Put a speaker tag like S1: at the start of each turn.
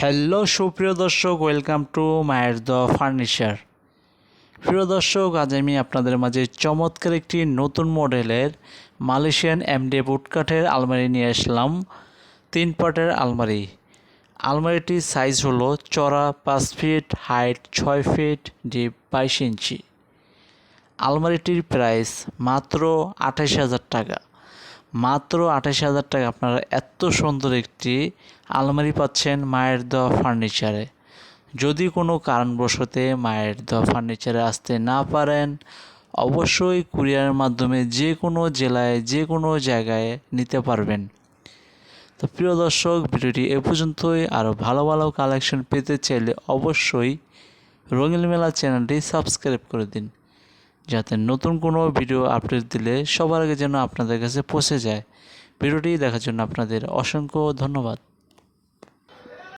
S1: Hello সুপ্রিয় দর্শক welcome to মায়ের দ ফার্নিচার প্রিয় দর্শক, আজ আমি আপনাদের মাঝে চমৎকার একটি নতুন মডেলের মালয়েশিয়ান এমডি বুটকাঠের আলমারি নিয়ে আসলাম। তিন পাটের আলমারি। আলমারিটির সাইজ হলো চড়া পাঁচ ফিট হাইট ছয় ফিট ডিপ বাইশ ইঞ্চি। আলমারিটির প্রাইস মাত্র আঠাশ হাজার টাকা। মাত্র আঠাশ হাজার টাকা। আপনারা এত সুন্দর একটি আলমারি পাচ্ছেন মায়ের দেওয়া ফার্নিচারে যদি কোনো কারণবশতে মায়ের দেওয়া ফার্নিচারে আসতে না পারেন, অবশ্যই কুরিয়ারের মাধ্যমে যে কোনো জেলায়, যে কোনো জায়গায় নিতে পারবেন। তো প্রিয় দর্শক, ভিডিওটি এ পর্যন্তই। আরও ভালো ভালো কালেকশন পেতে চাইলে অবশ্যই রঙিল মেলা চ্যানেলটি সাবস্ক্রাইব করে দিন। যাতে নতুন কোনো ভিডিও আপডেট দিলে সবার আগে যেন আপনাদের কাছে পৌঁছে যায়। ভিডিওটি দেখার জন্য আপনাদের অসংখ্য ধন্যবাদ।